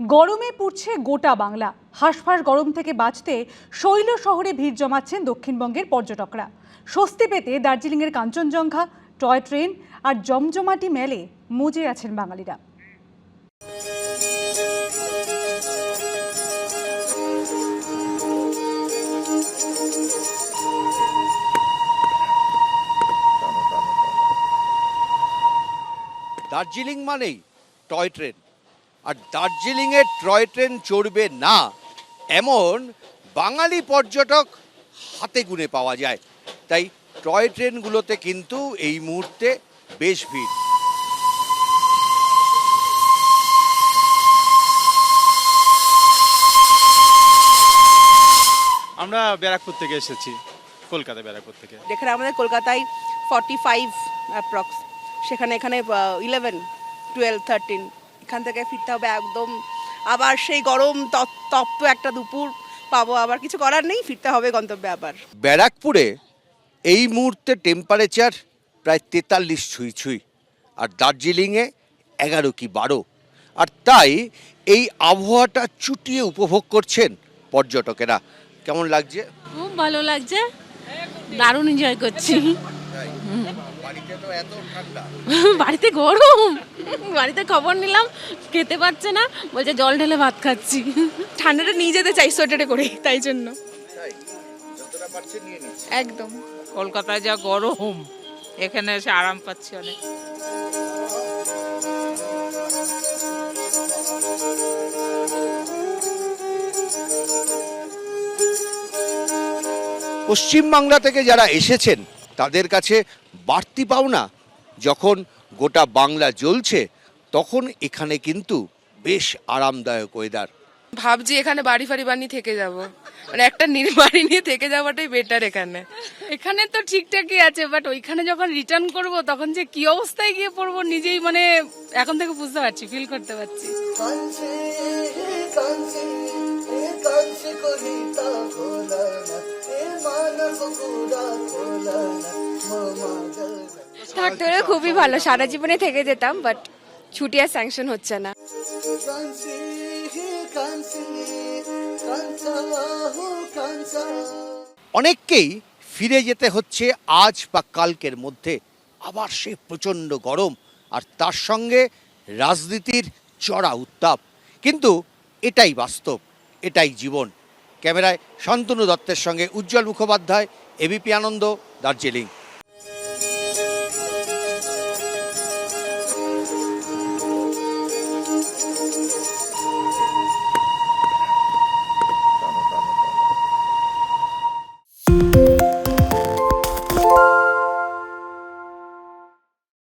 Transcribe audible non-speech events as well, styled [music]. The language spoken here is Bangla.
গরমে পুড়ছে গোটা বাংলা। হাঁসফাঁস গরম থেকে বাঁচতে শৈল শহরে ভিড় জমাচ্ছেন দক্ষিণবঙ্গের পর্যটকরা। স্বস্তি পেতে দার্জিলিংয়ের কাঞ্চনজঙ্ঘা, টয় ট্রেন আর জমজমাটি মেলে মজে আছেন বাঙালিরা। দার্জিলিং মানেই টয় ট্রেন। আর দার্জিলিংয়ে টয় ট্রেন চড়বে না এমন বাঙালি পর্যটক হাতে গুনে পাওয়া যায়। তাই টয় ট্রেনগুলোতে কিন্তু এই মুহূর্তে বেশ ভিড়। আমরা ব্যারাকপুর থেকে এসেছি কলকাতা ব্যারাকপুর থেকে। যেখানে আমাদের কলকাতায় ফর্টি ফাইভ অ্যাপ্রক্স সেখানে এখানে ইলেভেন টুয়েলভ থার্টিন এখান থেকে ফিরতে হবে একদম। আবার সেই গরম তপ- তপ্ত একটা দুপুর পাবো। আবার কিছু করার নেই ফিরতে হবে গন্তব্যে আবার। ব্যারাকপুরে এই মুহূর্তে টেম্পারেচার প্রায় তেতাল্লিশ ছুঁই ছুঁই আর দার্জিলিংয়ে এগারো কি বারো। আর তাই এই আবহাওয়াটা চুটিয়ে উপভোগ করছেন পর্যটকেরা। কেমন লাগছে? খুব ভালো লাগছে। দারুণ এনজয় করছি। বাড়িতে তো এত ঠান্ডা। [laughs] বাড়িতে গরম। বাড়িতে খবর নিলাম খেতে পারছে না বলছে জল ঢেলে ভাত খাচ্ছি। ঠান্ডাটা নিয়ে যেতে চাই সোয়েটারে করে তাই জন্য। একদম। কলকাতায় যা গরম এখানে এসে আরাম পাচ্ছি অনেক। পশ্চিমবাংলা থেকে যারা এসেছেন তাদের কাছে বাড়তি পাওনা। যখন গোটা বাংলা জ্বলছে তখন এখানে কিন্তু বেশ আরামদায়ক ওয়েদার ভাবছি এখানে বাড়ি ফাড়ি বানিয়ে থেকে যাব। মানে একটা নির [laughs] বাড়ি নিয়ে থেকে যাওয়াটাই বেটার এখানে। এখানে তো ঠিকঠাকই আছে বাট ওইখানে যখন রিটার্ন করব তখন যে কি অবস্থায় গিয়ে পড়ব নিজেই মানে এখন থেকে বুঝতে পারছি ফিল করতে পারছি। থাকতে খুবই ভালো। সারা জীবনে থেকে যেতাম বাট ছুটি আর স্যাংশন হচ্ছে না। অনেককেই ফিরে যেতে হচ্ছে আজ বা কালকের মধ্যে। আবার সে প্রচণ্ড গরম, আর তার সঙ্গে রাজনীতির চড়া উত্তাপ। কিন্তু এটাই বাস্তব, এটাই জীবন। ক্যামেরায় শান্তনু দত্তের সঙ্গে উজ্জ্বল মুখোপাধ্যায় এবিপি আনন্দ দার্জিলিং।